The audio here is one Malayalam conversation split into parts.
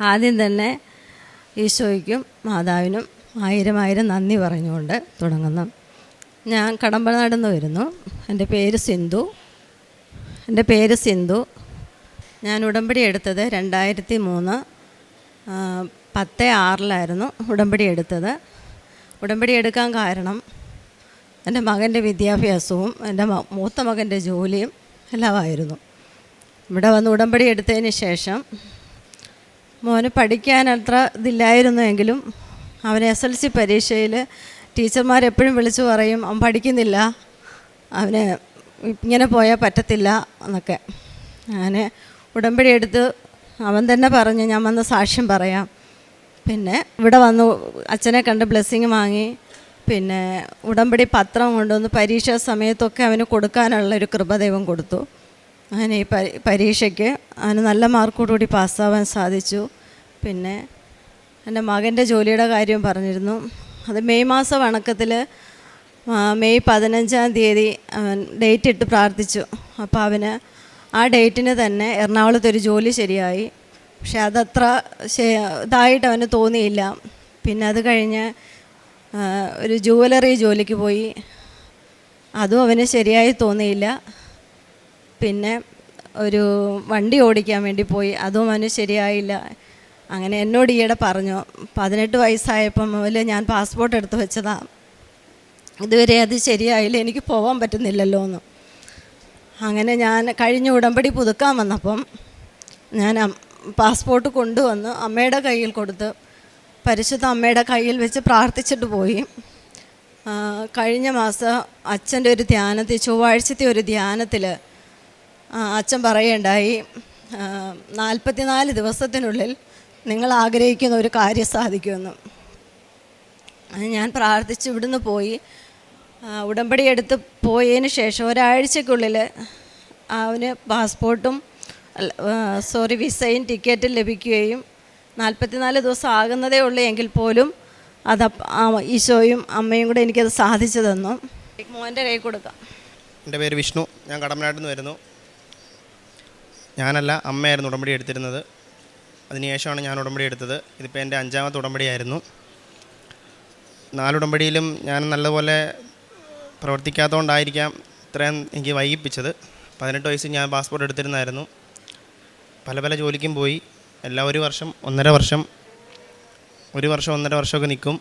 ആദ്യം തന്നെ ഈശോയ്ക്കും മാതാവിനും ആയിരം ആയിരം നന്ദി പറഞ്ഞുകൊണ്ട് തുടങ്ങുന്നു. ഞാൻ കടമ്പനാട് നിന്ന് വരുന്നു. എന്റെ പേര് സിന്ധു. എന്റെ പേര് സിന്ധു. ഞാൻ ഉടമ്പടി എടുത്തത് രണ്ടായിരത്തി മൂന്ന് പത്ത് ആറിലായിരുന്നു ഉടമ്പടി എടുത്തത്. ഉടമ്പടി എടുക്കാൻ കാരണം എന്റെ മകന്റെ വിദ്യാഭ്യാസവും എന്റെ മൂത്ത മകന്റെ ജോലിയും എല്ലാമായിരുന്നു. ഇവിടെ വന്ന് ഉടമ്പടി എടുത്തതിന് ശേഷം മോന് പഠിക്കാൻ അത്ര ഇതില്ലായിരുന്നു എങ്കിലും അവൻ എസ് എൽ സി പരീക്ഷയിൽ ടീച്ചർമാരെപ്പോഴും വിളിച്ചു പറയും അവൻ പഠിക്കുന്നില്ല അവന് ഇങ്ങനെ പോയാൽ പറ്റത്തില്ല എന്നൊക്കെ. അങ്ങനെ ഉടമ്പടി എടുത്ത് അവൻ തന്നെ പറഞ്ഞു ഞാൻ വന്ന് സാക്ഷ്യം പറയാം. പിന്നെ ഇവിടെ വന്നു അച്ഛനെ കണ്ട് ബ്ലെസ്സിങ് വാങ്ങി. പിന്നെ ഉടമ്പടി പത്രം കൊണ്ടുവന്ന് പരീക്ഷാ സമയത്തൊക്കെ അവന് കൊടുക്കാനുള്ള ഒരു കൃപ കൊടുത്തു. അങ്ങനെ ഈ പരി- പരീക്ഷയ്ക്ക് അവന് നല്ല മാർക്കോടുകൂടി പാസ്സാവാൻ സാധിച്ചു. പിന്നെ എന്റെ മകന്റെ ജോലിയുടെ കാര്യം പറഞ്ഞിരുന്നു. അത് മെയ് മാസം വണക്കത്തിൽ മെയ് പതിനഞ്ചാം തീയതി അവൻ ഡേറ്റ് ഇട്ട് പ്രാർത്ഥിച്ചു. അപ്പോൾ അവന് ആ ഡേറ്റിന് തന്നെ എറണാകുളത്ത് ഒരു ജോലി ശരിയായി. പക്ഷെ അതത്ര ഇതായിട്ട് അവന് തോന്നിയില്ല. പിന്നെ അത് കഴിഞ്ഞ് ഒരു ജുവലറി ജോലിക്ക് പോയി. അതും അവന് ശരിയായി തോന്നിയില്ല. പിന്നെ ഒരു വണ്ടി ഓടിക്കാൻ വേണ്ടി പോയി. അതും അവന് ശരിയായില്ല. അങ്ങനെ എന്നോട് ഈയിടെ പറഞ്ഞു പതിനെട്ട് വയസ്സായപ്പം മുതൽ ഞാൻ പാസ്പോർട്ട് എടുത്ത് വെച്ചതാണ് ഇതുവരെ അത് ശരിയായില്ല. എനിക്ക് പോകാൻ പറ്റുന്നില്ലല്ലോ എന്ന് അങ്ങനെ ഞാൻ കഴിഞ്ഞ ഉടമ്പടി പുതുക്കാൻ വന്നപ്പം ഞാൻ പാസ്പോർട്ട് കൊണ്ടുവന്ന് അമ്മയുടെ കയ്യിൽ കൊടുത്ത് പരിശുദ്ധ അമ്മയുടെ കയ്യിൽ വെച്ച് പ്രാർത്ഥിച്ചിട്ട് പോയി. കഴിഞ്ഞ മാസം അച്ഛന്റെ ഒരു ധ്യാനത്തിൽ ചൊവ്വാഴ്ചത്തെ ഒരു ധ്യാനത്തിൽ അച്ഛൻ പറയുണ്ടായി നാൽപ്പത്തിനാല് ദിവസത്തിനുള്ളിൽ നിങ്ങൾ ആഗ്രഹിക്കുന്ന ഒരു കാര്യം സാധിക്കുമെന്ന്. ഞാൻ പ്രാർത്ഥിച്ച് ഇവിടുന്ന് പോയി ഉടമ്പടി എടുത്ത് പോയതിന് ശേഷം ഒരാഴ്ചക്കുള്ളിൽ അവന് പാസ്പോർട്ടും സോറി വിസയും ടിക്കറ്റും ലഭിക്കുകയും നാൽപ്പത്തിനാല് ദിവസം ആകുന്നതേ ഉള്ളൂ എങ്കിൽ പോലും അത് ഈശോയും അമ്മയും കൂടെ എനിക്കത് സാധിച്ചു തന്നു. മോന്റെ കൈ കൊടുക്കാം. എന്റെ പേര് വിഷ്ണു ഞാൻ കടമനാട്ടിൽ നിന്ന് വരുന്നു. ഞാനല്ല അമ്മയായിരുന്നു ഉടമ്പടി എടുത്തിരുന്നത്. അതിനുശേഷമാണ് ഞാൻ ഉടമ്പടി എടുത്തത്. ഇതിപ്പോൾ എന്റെ അഞ്ചാമത്തെ ഉടമ്പടിയായിരുന്നു. നാലുടമ്പടിയിലും ഞാൻ നല്ലപോലെ പ്രവർത്തിക്കാത്തതുകൊണ്ടായിരിക്കാം ഇത്രയും എനിക്ക് വൈകിപ്പിച്ചത്. പതിനെട്ട് വയസ്സിൽ ഞാൻ പാസ്പോർട്ട് എടുത്തിരുന്നായിരുന്നു. പല പല ജോലിക്കും പോയി. എല്ലാ ഒരു വർഷം ഒന്നര വർഷം ഒരു വർഷം ഒന്നര വർഷമൊക്കെ നിൽക്കും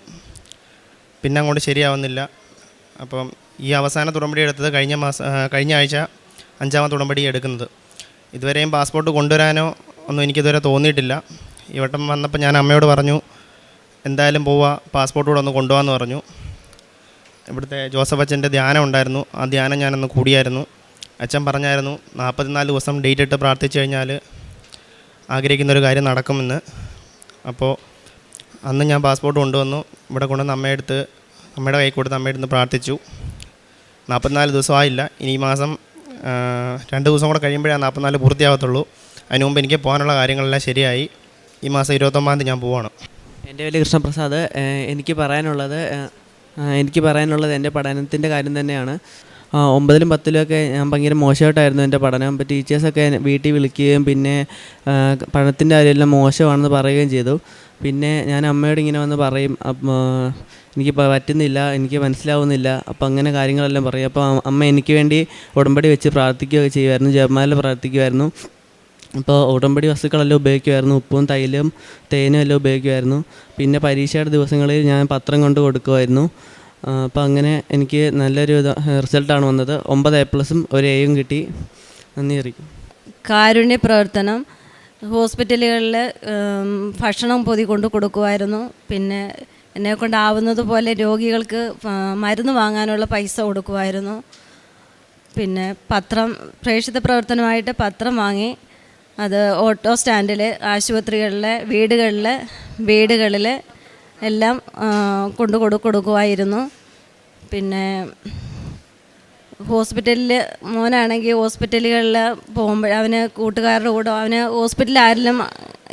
പിന്നെ അങ്ങോട്ട് ശരിയാവുന്നില്ല. അപ്പം ഈ അവസാന ഉടമ്പടി എടുത്തത് കഴിഞ്ഞ മാസം കഴിഞ്ഞ ആഴ്ച അഞ്ചാമത്തെ ഉടമ്പടി എടുക്കുന്നത്. ഇതുവരെയും പാസ്പോർട്ട് കൊണ്ടുവരാനോ ഒന്നും എനിക്കിതുവരെ തോന്നിയിട്ടില്ല. ഈ വട്ടം വന്നപ്പോൾ ഞാൻ അമ്മയോട് പറഞ്ഞു എന്തായാലും പോവുക പാസ്പോർട്ട് കൂടെ ഒന്ന് കൊണ്ടുപോകാമെന്ന് പറഞ്ഞു. ഇവിടുത്തെ ജോസഫ് അച്ഛന്റെ ധ്യാനം ഉണ്ടായിരുന്നു. ആ ധ്യാനം ഞാനൊന്ന് കൂടിയായിരുന്നു. അച്ഛൻ പറഞ്ഞായിരുന്നു നാൽപ്പത്തിനാല് ദിവസം ഡേറ്റ് ഇട്ട് പ്രാർത്ഥിച്ചു കഴിഞ്ഞാൽ ആഗ്രഹിക്കുന്ന ഒരു കാര്യം നടക്കുമെന്ന്. അപ്പോൾ അന്ന് ഞാൻ പാസ്പോർട്ട് കൊണ്ടുവന്നു. ഇവിടെ കൊണ്ടുവന്ന് അമ്മയെടുത്ത് അമ്മയുടെ കൈ കൊടുത്ത് അമ്മയെടുത്ത് പ്രാർത്ഥിച്ചു. നാൽപ്പത്തിനാല് ദിവസം ആയില്ല. ഇനി ഈ മാസം രണ്ട് ദിവസം കൂടെ കഴിയുമ്പോഴേ നാൽപ്പത്തിനാല് പൂർത്തിയാകത്തുള്ളൂ. അതിന് മുമ്പ് എനിക്ക് പോകാനുള്ള കാര്യങ്ങളെല്ലാം ശരിയായി. ഈ മാസം ഇരുപത്തൊമ്പതാം തീയതി ഞാൻ പോവാണ്. എന്റെ പേര് കൃഷ്ണപ്രസാദ്. എനിക്ക് പറയാനുള്ളത് എനിക്ക് പറയാനുള്ളത് എന്റെ പഠനത്തിന്റെ കാര്യം തന്നെയാണ്. ഒമ്പതിലും പത്തിലും ഒക്കെ ഞാൻ ഭയങ്കര മോശമായിട്ടായിരുന്നു എന്റെ പഠനം. അപ്പോൾ ടീച്ചേഴ്സൊക്കെ വീട്ടിൽ വിളിക്കുകയും പിന്നെ പഠനത്തിന്റെ കാര്യമെല്ലാം മോശമാണെന്ന് പറയുകയും ചെയ്തു. പിന്നെ ഞാൻ അമ്മയോട് ഇങ്ങനെ വന്ന് പറയും എനിക്ക് പറ്റുന്നില്ല എനിക്ക് മനസ്സിലാവുന്നില്ല. അപ്പം അങ്ങനെ കാര്യങ്ങളെല്ലാം പറയും. അപ്പോൾ അമ്മ എനിക്ക് വേണ്ടി ഉടമ്പടി വെച്ച് പ്രാർത്ഥിക്കുകയൊക്കെ ചെയ്യുമായിരുന്നു. ജപമാല പ്രാർത്ഥിക്കുമായിരുന്നു. അപ്പോൾ ഉടമ്പടി വസ്തുക്കളെല്ലാം ഉപയോഗിക്കുമായിരുന്നു. ഉപ്പും തൈലും തേനും എല്ലാം ഉപയോഗിക്കുമായിരുന്നു. പിന്നെ പരീക്ഷയുടെ ദിവസങ്ങളിൽ ഞാൻ പത്രം കൊണ്ട് കൊടുക്കുമായിരുന്നു. അപ്പോൾ അങ്ങനെ എനിക്ക് നല്ലൊരു റിസൾട്ടാണ് വന്നത്. ഒമ്പത് എ പ്ലസും ഒരു എയും കിട്ടി. നന്ദി അറിയിക്കും കാരുണ്യ പ്രവർത്തനം. ഹോസ്പിറ്റലുകളിൽ ഭക്ഷണം പൊതി കൊണ്ട് കൊടുക്കുമായിരുന്നു. പിന്നെ എന്നെ കൊണ്ടാവുന്നത് പോലെ രോഗികൾക്ക് മരുന്ന് വാങ്ങാനുള്ള പൈസ കൊടുക്കുമായിരുന്നു. പിന്നെ പത്രം പ്രേക്ഷിത പ്രവർത്തനമായിട്ട് പത്രം വാങ്ങി. അത് ഓട്ടോ സ്റ്റാൻഡിൽ ആശുപത്രികളിൽ വീടുകളിൽ വീടുകളിൽ എല്ലാം കൊണ്ട് കൊടു കൊടുക്കുമായിരുന്നു പിന്നെ ഹോസ്പിറ്റലിൽ മോനാണെങ്കിൽ ഹോസ്പിറ്റലുകളിൽ പോകുമ്പോൾ അവന് കൂട്ടുകാരുടെ കൂടെ അവന് ഹോസ്പിറ്റലിൽ ആരെങ്കിലും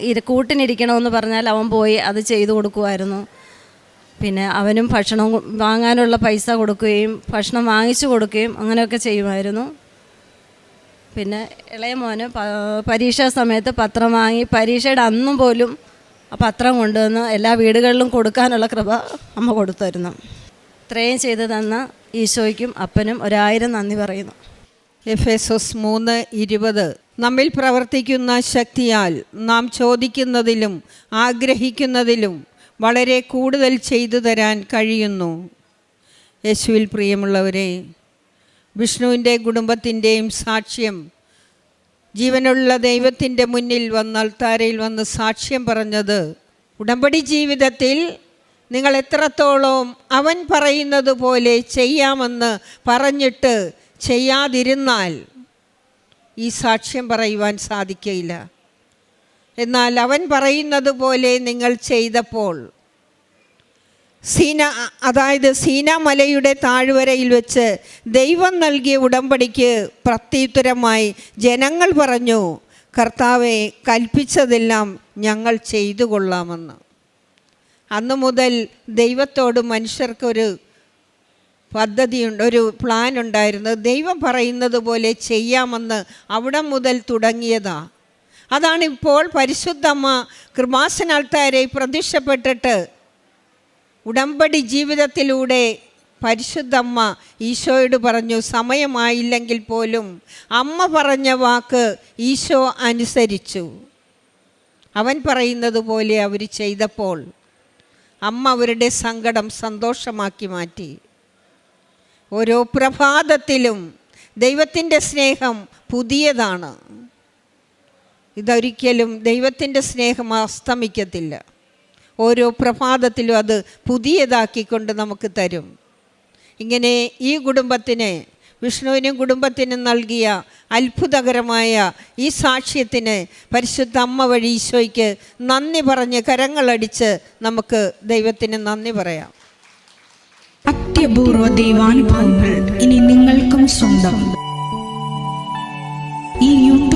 ഇര കൂട്ടിനിരിക്കണമെന്ന് പറഞ്ഞാൽ അവൻ പോയി അത് ചെയ്തു കൊടുക്കുമായിരുന്നു പിന്നെ അവനും ഭക്ഷണം വാങ്ങാനുള്ള പൈസ കൊടുക്കുകയും ഭക്ഷണം വാങ്ങിച്ചു കൊടുക്കുകയും അങ്ങനെയൊക്കെ ചെയ്യുമായിരുന്നു. പിന്നെ ഇളയ മോന് പരീക്ഷാ സമയത്ത് പത്രം വാങ്ങി പരീക്ഷയുടെ അന്നും പോലും ആ പത്രം കൊണ്ടുവന്ന് എല്ലാ വീടുകളിലും കൊടുക്കാനുള്ള കൃപ അമ്മ കൊടുത്തായിരുന്നു ഇത്രയും ചെയ്തു തന്ന ഈശോയ്ക്കും അപ്പനും ഒരായിരം നന്ദി പറയുന്നു. എഫ് എസ് എസ് മൂന്ന് ഇരുപത്. നമ്മിൽ പ്രവർത്തിക്കുന്ന ശക്തിയാൽ നാം ചോദിക്കുന്നതിലും ആഗ്രഹിക്കുന്നതിലും വളരെ കൂടുതൽ ചെയ്തു തരാൻ കഴിയുന്നു. യേശുവിൽ പ്രിയമുള്ളവരെ വിഷ്ണുവിന്റെ കുടുംബത്തിന്റെയും സാക്ഷ്യം ജീവനുള്ള ദൈവത്തിന്റെ മുന്നിൽ വന്ന് അൾത്താരയിൽ വന്ന് സാക്ഷ്യം പറഞ്ഞത് ഉടമ്പടി ജീവിതത്തിൽ നിങ്ങൾ എത്രത്തോളം അവൻ പറയുന്നത് പോലെ ചെയ്യാമെന്ന് പറഞ്ഞിട്ട് ചെയ്യാതിരുന്നാൽ ഈ സാക്ഷ്യം പറയുവാൻ സാധിക്കയില്ല. എന്നാൽ അവൻ പറയുന്നത് പോലെ നിങ്ങൾ ചെയ്തപ്പോൾ സീന അതായത് സീന മലയുടെ താഴ്വരയിൽ വെച്ച് ദൈവം നൽകിയ ഉടമ്പടിക്ക് പ്രത്യുത്തരമായി ജനങ്ങൾ പറഞ്ഞു കർത്താവെ കൽപ്പിച്ചതെല്ലാം ഞങ്ങൾ ചെയ്തു കൊള്ളാമെന്ന് അന്ന് മുതൽ ദൈവത്തോട് മനുഷ്യർക്കൊരു പദ്ധതിയുണ്ട് ഒരു പ്ലാൻ ഉണ്ടായിരുന്നു. ദൈവം പറയുന്നത് പോലെ ചെയ്യാമെന്ന് അവിടെ മുതൽ തുടങ്ങിയതാ. അതാണിപ്പോൾ പരിശുദ്ധമ്മ കൃപാസനാൾത്താരെ പ്രത്യക്ഷപ്പെട്ടിട്ട് ഉടമ്പടി ജീവിതത്തിലൂടെ പരിശുദ്ധമ്മ ഈശോയോട് പറഞ്ഞു സമയമായില്ലെങ്കിൽ പോലും അമ്മ പറഞ്ഞ വാക്ക് ഈശോ അനുസരിച്ചു. അവൻ പറയുന്നത് പോലെ അവർ ചെയ്തപ്പോൾ അമ്മ അവരുടെ സങ്കടം സന്തോഷമാക്കി മാറ്റി. ഓരോ പ്രഭാതത്തിലും ദൈവത്തിന്റെ സ്നേഹം പുതിയതാണ്. ഇതൊരിക്കലും ദൈവത്തിന്റെ സ്നേഹം അസ്തമിക്കത്തില്ല. ഓരോ പ്രഭാതത്തിലും അത് പുതിയതാക്കിക്കൊണ്ട് നമുക്ക് തരും. ഇങ്ങനെ ഈ കുടുംബത്തിന് വിഷ്ണുവിനും കുടുംബത്തിനും നൽകിയ അത്ഭുതകരമായ ഈ സാക്ഷ്യത്തിന് പരിശുദ്ധ അമ്മ വഴി ഈശോയ്ക്ക് നന്ദി പറഞ്ഞ് കരങ്ങളടിച്ച് നമുക്ക് ദൈവത്തിന് നന്ദി പറയാം. അത്യപൂർവ ദൈവാനുഭവങ്ങൾ ഇനി നിങ്ങൾക്കും സ്വന്തം. ഈ യൂട്യൂബ്